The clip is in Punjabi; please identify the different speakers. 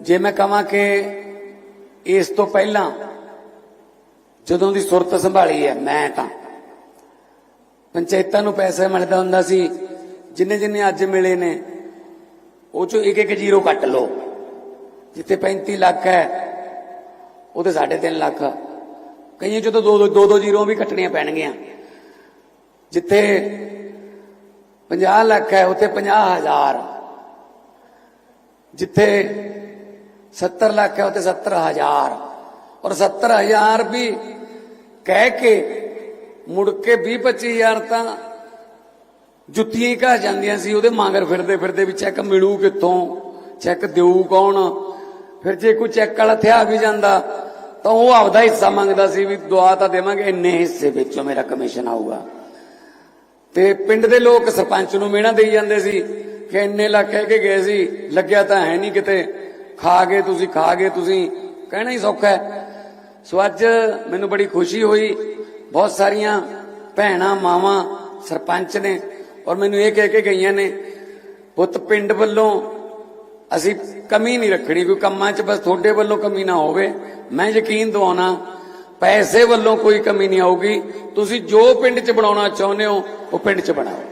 Speaker 1: ਜੇ ਮੈਂ ਕਹਾਂ ਕਿ ਇਸ ਤੋਂ ਪਹਿਲਾਂ ਜਦੋਂ ਦੀ ਸੁਰਤ ਸੰਭਾਲੀ ਹੈ, ਮੈਂ ਤਾਂ। ਪੰਚਾਇਤਾਂ ਨੂੰ ਪੈਸਾ ਮਿਲਦਾ ਹੁੰਦਾ ਸੀ, ਜਿੰਨੇ ਜਿੰਨੇ ਅੱਜ ਮਿਲੇ ਨੇ, ਉਹ ਚੋਂ ਇੱਕ ਇੱਕ ਜ਼ੀਰੋ ਕੱਟ ਲਓ। ਜਿੱਥੇ 35 ਲੱਖ ਹੈ ਉਹਦੇ 3.5 ਲੱਖ। ਕਈਆਂ ਚੋਂ ਤਾਂ ਦੋ ਦੋ ਦੋ ਦੋ ਜ਼ੀਰੋ ਵੀ ਕੱਟਣੀਆਂ ਪੈਣਗੀਆਂ। ਜਿੱਥੇ 50 ਲੱਖ ਹੈ, ਉੱਥੇ 50 ਹਜ਼ਾਰ। ਜਿੱਥੇ 70 ਲੱਖ ਹੈ ਉੱਥੇ 70 ਹਜ਼ਾਰ। ਔਰ 70 ਹਜ਼ਾਰ ਵੀ ਕਹਿ ਕੇ ਮੁੜ ਕੇ 20 25 ਹਜ਼ਾਰ ਤਾਂ ਜੁੱਤੀਆਂ ਹੀ ਘਾ ਜਾਂਦੀਆਂ ਸੀ, ਉਹਦੇ ਮਾਂਗਰ ਫਿਰਦੇ ਫਿਰਦੇ ਵੀ ਚੈੱਕ ਮਿਲੂ ਕਿੱਥੋਂ? ਚੈੱਕ ਦੇਊ ਕੌਣ? ਫਿਰ ਜੇ ਕੋਈ ਚੈੱਕ ਵਾਲਾ ਥਿਆ ਵੀ ਜਾਂਦਾ, ਤਾਂ ਉਹ ਆਪਦਾ ਹਿੱਸਾ ਮੰਗਦਾ ਸੀ ਵੀ ਦੁਆ ਤਾਂ ਦੇਵਾਂਗੇ, ਇੰਨੇ ਹਿੱਸੇ ਵਿੱਚੋਂ ਮੇਰਾ ਕਮਿਸ਼ਨ ਆਊਗਾ। ਤੇ ਪਿੰਡ ਦੇ ਲੋਕ ਸਰਪੰਚ ਨੂੰ ਮਿਹਣਾ ਦੇਈ ਜਾਂਦੇ ਸੀ ਕਿ ਇੰਨੇ ਲੱਖ ਕਹਿ ਕੇ ਗਏ ਸੀ, ਲੱਗਿਆ ਤਾਂ ਹੈ ਨਹੀਂ ਕਿਤੇ। ਖਾ ਗਏ ਤੁਸੀਂ, ਖਾ ਗਏ ਤੁਸੀਂ। ਕਹਿਣਾ ਹੀ ਸੌਖਾ ਹੈ। ਸੋ ਅੱਜ ਮੈਨੂੰ ਬੜੀ ਖੁਸ਼ੀ ਹੋਈ। ਬਹੁਤ ਸਾਰੀਆਂ ਭੈਣਾਂ, ਮਾਵਾਂ, ਸਰਪੰਚ ਨੇ ਔਰ ਮੈਨੂੰ ਇਹ ਕਹਿ ਕੇ ਗਈਆਂ ਨੇ, ਪੁੱਤ, ਪਿੰਡ ਵੱਲੋਂ ਅਸੀਂ ਕਮੀ ਨਹੀਂ ਰੱਖਣੀ, ਕੋਈ ਕੰਮਾਂ 'ਚ ਬਸ ਤੁਹਾਡੇ ਵੱਲੋਂ ਕਮੀ ਨਾ ਹੋਵੇ। ਮੈਂ ਯਕੀਨ ਦਿਵਾਉਣਾ, ਪੈਸੇ ਵੱਲੋਂ ਕੋਈ ਕਮੀ ਨਹੀਂ ਆਊਗੀ। ਤੁਸੀਂ ਜੋ ਪਿੰਡ 'ਚ ਬਣਾਉਣਾ ਚਾਹੁੰਦੇ ਹੋ, ਉਹ ਪਿੰਡ 'ਚ ਬਣਾਓ।